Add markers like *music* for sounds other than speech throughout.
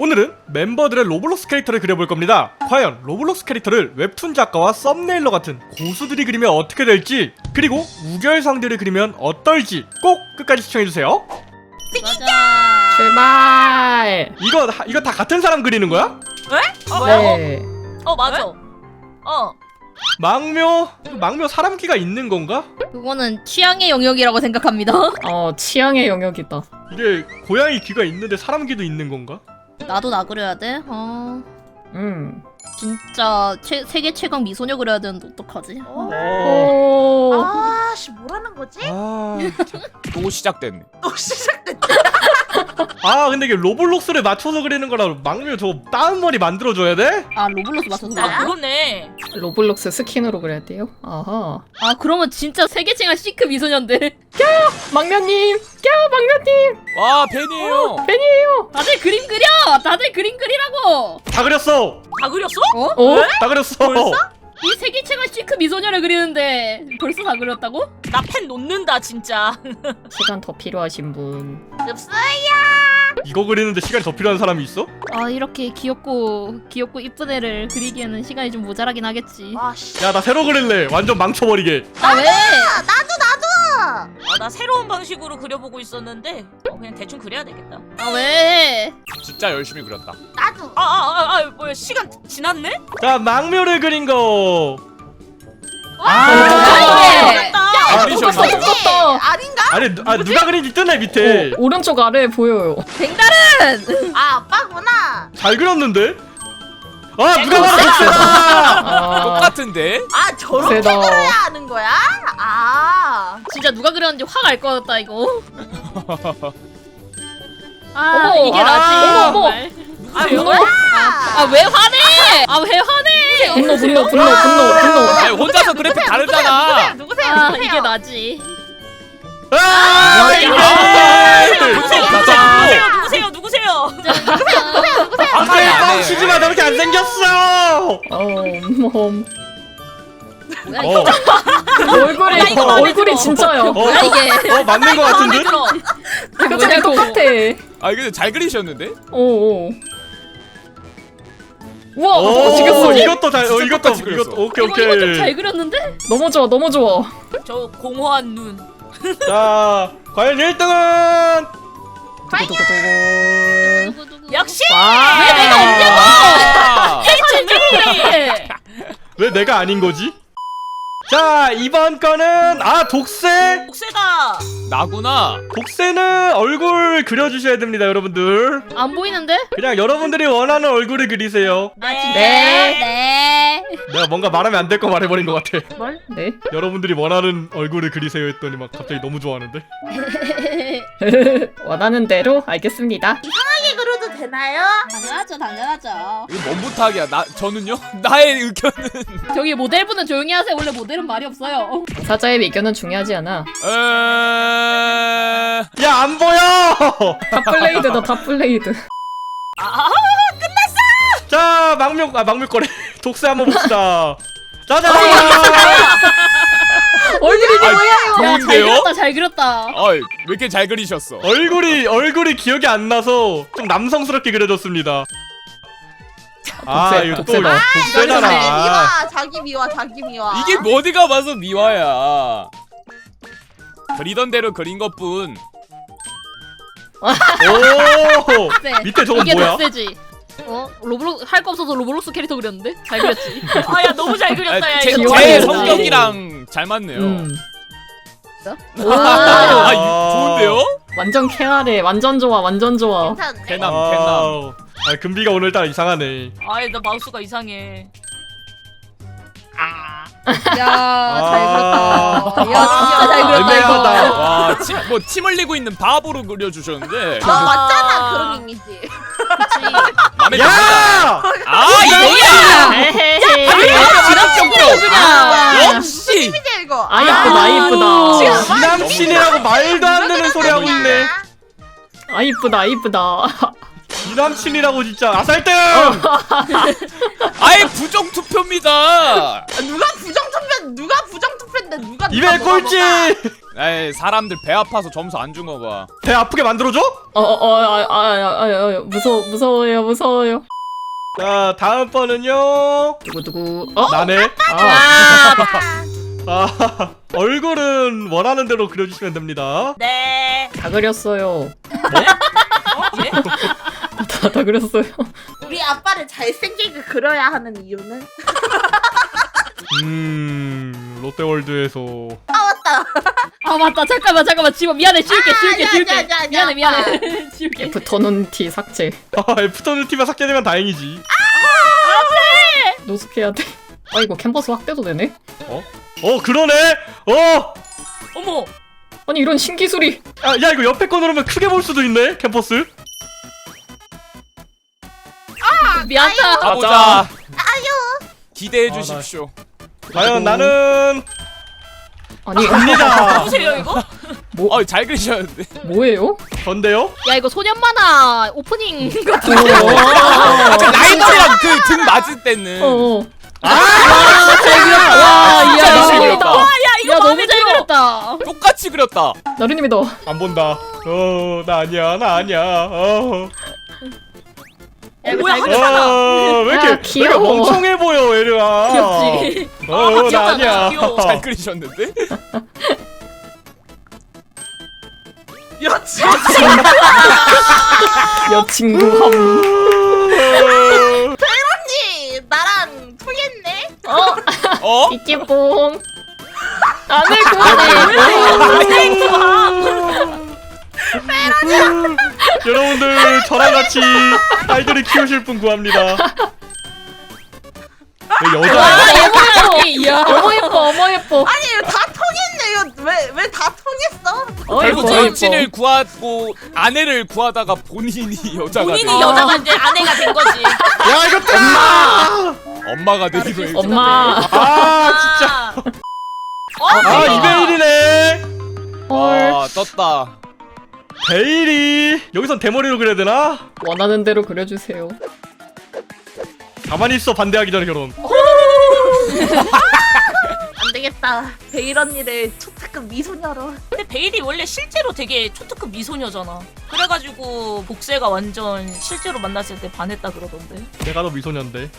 오늘은 멤버들의 로블록스 캐릭터를 그려볼 겁니다. 과연 로블록스 캐릭터를 웹툰 작가와 썸네일러 같은 고수들이 그리면 어떻게 될지, 그리고 우결상들을 그리면 어떨지 꼭 끝까지 시청해주세요. 맞아. 출발. 이거 다- 이거 다 같은 사람 그리는 거야? 뭐야? 네. 어 맞아. 어. 망묘 망묘 사람 끼가 있는 건가? 그거는 취향의 영역이라고 생각합니다. 어 취향의 영역이다. 이게 고양이 귀가 있는데 사람 귀도 있는 건가? 나도 나 그려야 돼? 어. 음. 진짜 최, 세계 최강 미소녀 그려야 되는데 어떡하지? 어. 오. 아 씨 뭐라는 거지? 아, 또 시작됐네. 또 시작됐다. 아 근데 이게 로블록스를 맞춰서 그리는 거라 망묘 저 다운 머리 만들어줘야 돼? 아 로블록스 맞춰서 아 그래? 그러네. 로블록스 스킨으로 그려야 돼요? 아하. 아 그러면 진짜 세계 최강 시크 미소녀인데 망면님. 야 망면님. 와 팬이에요. 팬이에요. 다들 그림 그려! 다들 그림 그리라고! 다 그렸어. 다 그렸어? 어? 오. 다 그렸어. 이 세계 최강 시크 미소녀를 그리는데 벌써 다 그렸다고? 나 펜 놓는다 진짜. *laughs* 시간 더 필요하신 분. 없어요. 이거 그리는데 시간이 더 필요한 사람이 있어? 아 이렇게 귀엽고 귀엽고 이쁜 애를 그리기에는 시간이 좀 모자라긴 하겠지 아씨. 야 나 새로 그릴래. 완전 망쳐버리게. 아 왜? 아, 나 새로운 방식으로 그려보고 있었는데 어, 그냥 대충 그려야 되겠다. 아 왜? 진짜 열심히 그렸다. 나도. 아 아 아 아, 아, 뭐야 시간 지났네? 자 망묘를 그린 거. 아 이게 다 아, 그리셨나요? 똑같다. 아닌가? 아니 누- 아 누가 그린지 뜨네 밑에. 오, 오른쪽 아래에 보여요. 백다른! 아 아빠구나. 잘 그렸는데? 아 누가 봐도 독세다. 아. 똑같은데? 아 저렇게 세다. 그려야 하는 거야? 아. 진짜 누가 그렸는지 확 알 것 같다 이거 *laughs* 아 어머, 이게 아, 나지 어머, 정말. 아 분노? 뭐야? 아 왜 화내? 아 왜 화내? 분노 분노 분노 분노 분노. 아니 혼자서 그래픽 다르잖아. 누구세요? 아 누구세요? 이게 나지 아 아, 이거. 누구세요? 누구세요? 누구세요? 누구세요? 방송이 안 해. 뻥치지 마 저렇게 안 생겼어. 어멈 뭐야 어, 이거 얼굴이 나 이거 마음에 얼굴이 들어. 진짜야. 어, 뭐야 이게 어 맞는 거 마음에 같은데? 들어. 표정이 똑같아. 아 근데 잘 그리셨는데? 오. 오. 우와 오 너무 죽였어. 이것도 잘, 어 진짜 이것도 똑같이 그렸어. 이것도 오케이 이거 이거 좀 오케이. 잘 그렸는데? 너무 좋아 너무 좋아. 저 공허한 눈. *laughs* 자 과연 1등은 두구두구두구. 누구 누구 역시 와. 왜 내가 아, *laughs* 언제 왜 내가 아닌 거지? 자 이번 거는 아 독세 복세다. 나구나. 독세는 얼굴 그려주셔야 됩니다 여러분들 안 보이는데? 그냥 여러분들이 원하는 얼굴을 그리세요 아 진짜? 네. 네 내가 뭔가 말하면 안 될 거 말해버린 것 같아 뭘? 네. 여러분들이 원하는 얼굴을 그리세요 했더니 막 갑자기 너무 좋아하는데 *laughs* 원하는 대로 알겠습니다. 그려도 되나요? 당연하죠 당연하죠 이거 뭔 부탁이야? 나 저는요? *laughs* 나의 의견은 저기 모델분은 조용히 하세요 원래 모델은 말이 없어요 사자의 의견은 중요하지 않아. 에... 야 안 보여 탑블레이드다 탑블레이드. 아, 자 망명 아 망명 거래 *laughs* 독세 한번 봅시다 *laughs* 짜잔 얼굴이 이게 아, 뭐야? 야잘 좋은데요? 그렸다 잘 그렸다 어이 왜 이렇게 잘 그리셨어? 얼굴이 얼굴이 기억이 안 나서 좀 남성스럽게 그려졌습니다 아 이거 또 독세다. 독세잖아 미화 자기 미화 자기 미화. 이게 뭐 어디가 봐서 미화야. 그리던 대로 그린 것뿐. *laughs* 오 네. 밑에 저건 이게 뭐야? 덕세지 어? 로블록 할 거 없어서 로블록스 캐릭터 그렸는데? 잘 그렸지 *laughs* 아 야 너무 잘 그렸다 야 제, 이거. 제. 성격이랑 잘 맞네요. 음. 오. 아, 이- 좋은데요? 완전 케아래. 완전 좋아. 완전 좋아. 괜찮네. 개남. 아 금비가 오늘따라 이상하네 아이 나 마우스가 이상해. 야잘 아. 그렸다 야 진짜 잘 그렸다 애매하다. 이거 와, 침, 뭐침 흘리고 있는 바보로 그려주셨는데 아 맞잖아 그런 이미지. 마음에 듭니다. 야! 아 이거야! 아, 역시. 이미지 이거. 아 이쁘다. 아 이쁘다. 지남친이라고 말도 안 되는 소리 하고 있네 아 이쁘다. 아 이쁘다. 지남친이라고 진짜 아살등 *laughs* 아예 부정 투표입니다. 누가 부정 투표 누가 부정 투표인데 누가 입에 누가 뭐가 꼴찌 뭐가. 에이 사람들 배 아파서 점수 안 준 거 봐. 배 아프게 만들어줘? 어어어아아 무서워 무서워요 무서워요. 자 다음 번은요 누구 누구? 어? 나네 아, *laughs* 아 얼굴은 원하는 대로 그려주시면 됩니다 네. 다 그렸어요. 어? 예? *laughs* *laughs* 다, 다 그렸어요. 우리 아빠를 잘생기게 그려야 하는 이유는? 음 롯데월드에서 아 맞다. 아 맞다 잠깐만 잠깐만 지금 미안해 지울게 지울게 야, 지울게 야, 야, 야, 미안해 야. 미안해 *laughs* 지울게 애프터눈 티 삭제. 아 애프터는 팀에 삭제되면 다행이지 노숙해야 돼. 아 이거 캔버스 확대도 되네? 어 그러네 어 어머. 아니 이런 신기술이. 야, 야 이거 옆에 거 누르면 크게 볼 수도 있네 캠퍼스 미안하다 가보자. 기대해 주십시오. 과연 나는 아니 갑니다 보세요 이거? *laughs* 뭐 어, 잘 그리셨는데. 뭐예요? 전데요 야 이거 소년 만화 오프닝 같은 어. 저 라이트랑 그등 맞을 때는 어. 와 진짜 이야 열심히 너무 그렸다. 야 이거 야 마음에 너무 잘 들어. 그렸다 똑같이 그렸다. 나루님이다. 안 본다 어 나 아니야 나 아니야 어. 야 이거 뭐야, 잘한 그렸다 어, 왜 이렇게 야, 왜 이렇게 귀여워. 멍청해 보여 에르야 귀엽지 어, 아, 나 귀엽다, 아니야 귀여워. 잘 그리셨는데? 여친. 여친구 함. 언니 나랑 통했네. 어? 이끼뽕. 안해 *laughs* 여러분들 저랑 같이 아이들을 키우실 분 구합니다 왜 여자야? 이야. 어머 예뻐 어머 예뻐. 아니 다 통했네. 이거 왜 왜 다 통했어? 어, 결국 예뻐, 여친을 예뻐. 구하고 아내를 구하다가 본인이 *laughs* 여자가 본인이 되 여자가 이제 아내가 된 거지. 야 이거 다 엄마가 되기로 했죠. 엄마. 아 진짜 진짜. 아 이베일이네 헐. 아 떴다. 베일이 여기선 대머리로 그려야 되나? 원하는 대로 그려주세요. 가만히 있어 반대하기 전에 결혼 *laughs* 안 되겠다. 베일 언니를 초특급 미소녀로. 근데 베일이 원래 실제로 되게 초특급 미소녀잖아. 그래가지고 복세가 완전 실제로 만났을 때 반했다 그러던데. 내가 더 미소년데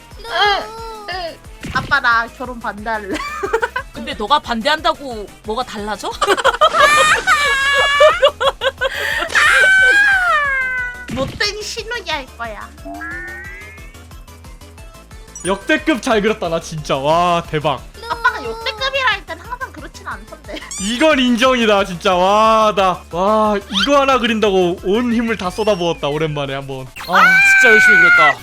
아빠 나 결혼 반대할래. *laughs* 근데 너가 반대한다고 뭐가 달라져? *laughs* 못된 신우기 할 거야. 역대급 잘 그렸다 나 진짜 와 대박 아빠가 역대급이라 할 땐 항상 그렇진 않던데. *laughs* 이건 인정이다 진짜 와 나 와 이거 하나 그린다고 온 힘을 다 쏟아부었다 오랜만에 한번 아 진짜 열심히 그렸다.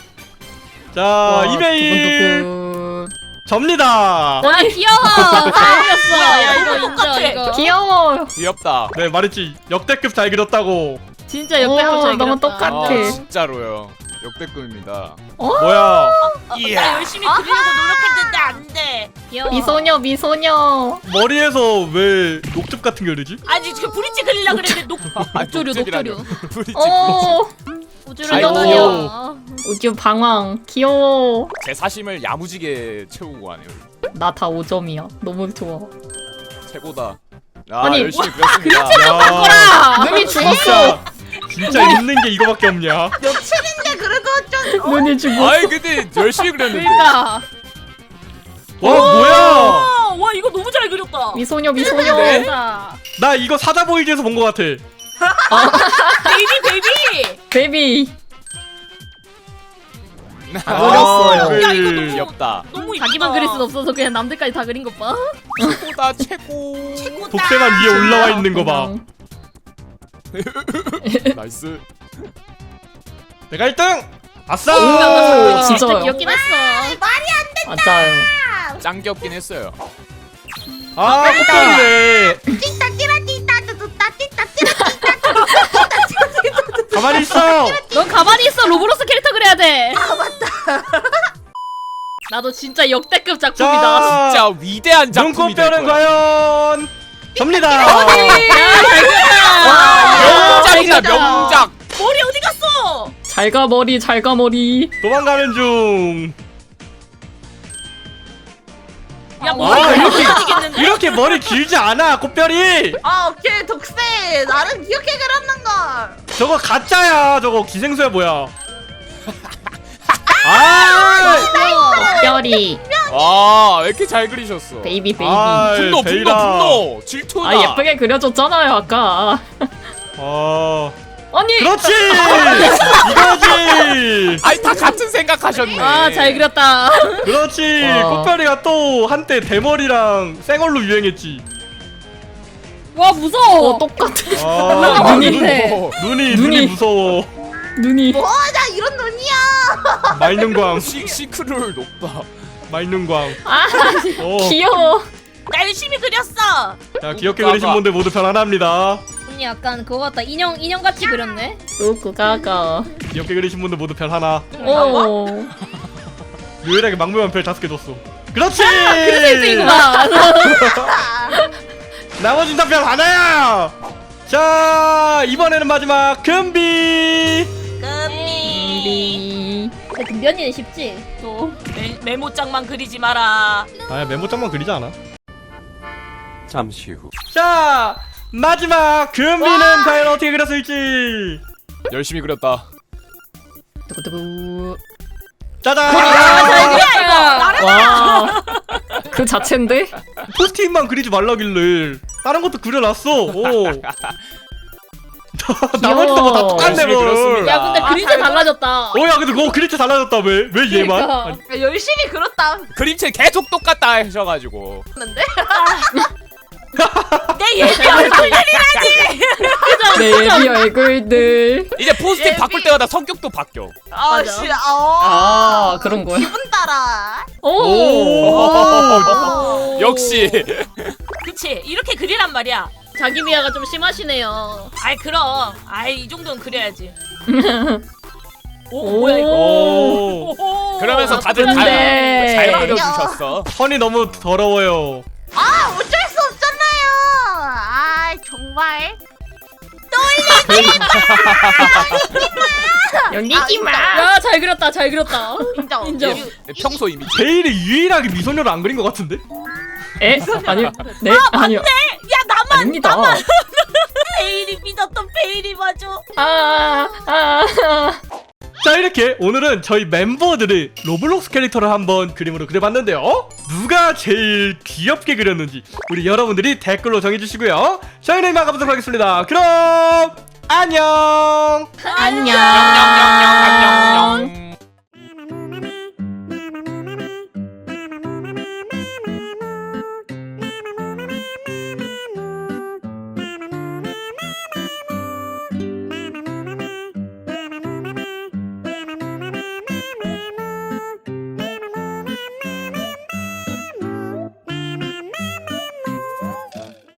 자 와, 이베일 두근두근. 접니다 아 귀여워 *laughs* 잘 그렸어 야 이거. 인정 이거 귀여워. 귀엽다. 네 말했지 역대급 잘 그렸다고 진짜 역대급 오, 잘 너무 그렸다 똑같아. 아 진짜로요. 역대급입니다. 뭐야 나 열심히 그리려고 노력했는데 안 돼. 귀여워 미소녀 미소녀. 머리에서 왜 녹즙 같은 게 흐르지? 아니 저 브릿지 그리려 그랬는데 녹. 아, 녹조류, 녹즙이라뇨. 녹조류. 브릿지. 오. 우주를 아이고. 떠다녀 우주 방황 귀여워. 제 사심을 야무지게 채우고 가네요. 나 다 5점이야. 너무 좋아. 최고다. 아 아니, 열심히 그렸습니다. 야 눈이 죽었어. 진짜 있는 게 이거밖에 없냐 *laughs* 여친인데 그래도 좀. 어? 눈이 죽었어. 아이 근데 열심히 그렸는데. 그러니까 와 뭐야 와, 와 이거 너무 잘 그렸다. 미소녀 미소녀. 네? 자나 이거 사자 보이즈에서 본것 같아 베이비 베이비. 베이비. 아, 어렸어요. 야, 이거 너무- 귀엽다. 너무 이쁘다. 자기만 그릴 순 없어서 그냥 남들까지 다 그린 것 봐 최고다 *laughs* 최고. 최고다. 독세만 위에 올라와 있는 거 봐 *laughs* 나이스. 내가 1등 아싸 오, 진짜 진짜요? 귀엽긴 했어 맞아요. 짱 귀엽긴 했어요. 아 뚜뚜따 띠라 가만히 있어 넌 가만히 있어 로브로스 캐릭터 그려야 돼. 아 맞다. 나도 진짜 역대급 작품이다. 자 진짜 위대한 작품이 될 눈꽃뼈는 거야. 과연 접니다. 명작이다. 명작. 머리 어디 갔어? 잘 가 머리 잘 가 머리. 도망가는 중야 아, 머리가 이렇게- 떨어지겠는데? 이렇게 머리 길지 않아 꽃별이 아 오케이 독세 나는 기억해 그렸는 걸 저거 가짜야 저거 기생수야 뭐야 아 별이 와왜 이렇게 잘 그리셨어 베이비 베이비. 아, 분노 분노 베이라. 분노 질투나 아 예쁘게 그려줬잖아요 아까. 아 아니 그렇지 *laughs* 이거지 아니 다 같은 생각하셨네 아 잘 그렸다. 그렇지 와. 꽃별이가 또 한때 대머리랑 쌩얼로 유행했지 와 무서워. 어 똑같아. 아 눈이- 눈, 눈이 눈이 눈이. 무서워 눈이. 뭐냐 이런 눈이야 *laughs* 맑는 광 시, 시크를 높다 맑는 광 아 어. 귀여워. 나 열심히 그렸어. 자 귀엽게 그리신 분들 모두 편안합니다 언니 약간 그거 같다. 인형 인형 같이 그렸네. 우쿠가가. 귀엽게 그리신 분들 모두 편하나 오. 유일하게 막무만 별 다섯 개 줬어 그렇지 그래서 1등이구나. 나머진 다 별 하나야 자 이번에는 마지막 금비 금 비. 비. 근데 금비 언니는 쉽지. 또. 메, 메모장만 그리지 마라. 아 메모장만 그리지 않아 잠시 후. 자 마지막 금비는 과연 어떻게 그렸을지 열심히 그렸다 두구두구. 짜잔. 와. 그 자체인데? 포스트잇만 그리지 말라길래 다른 것도 그려놨어 오 *laughs* *laughs* 나머지도 뭐다 똑같네 열심히 뭘 그렸습니다. 야 근데 아, 그림체 잘 달라졌다. 오야 근데 그거 그림체 달라졌다 왜 왜 얘만 그러니까. 아니, 야, 열심히 그렸다 그림체 계속 똑같다 하셔가지고 했는데 *laughs* 내 예비 얼굴들이라니. 내 예비 얼굴들. 이제 예비. 바꿀 때마다 성격도 바뀌어 아씨 어아 그런 거야. 기분 따라 오. 오 *laughs* 역시 그치 이렇게 그리란 말이야. 자기 비하가 좀 심하시네요. 아이 그럼 아이 이 정도는 그려야지. 오, *laughs* 오. 뭐야 이거? 오 오. 그러면서 다들 잘, 잘 그려주셨어 선이 너무 더러워요 아 어쩔 수 없잖아요 아 정말 연기지 마. 야 잘 그렸다. 잘 그렸다. 인정 인정. 이- 평소 이미지 제일이 유일하게 미소녀를 안 그린 것 같은데 에? 아니 네 아니요 야 나만 아닙니다. *laughs* 베일이 믿었던 베일이 맞아. 아 아. 자 이렇게 오늘은 저희 멤버들의 로블록스 캐릭터를 한번 그림으로 그려봤는데요 누가 제일 귀엽게 그렸는지 우리 여러분들이 댓글로 정해주시고요 저희는 이만 가보도록 하겠습니다 그럼 안녕. 안녕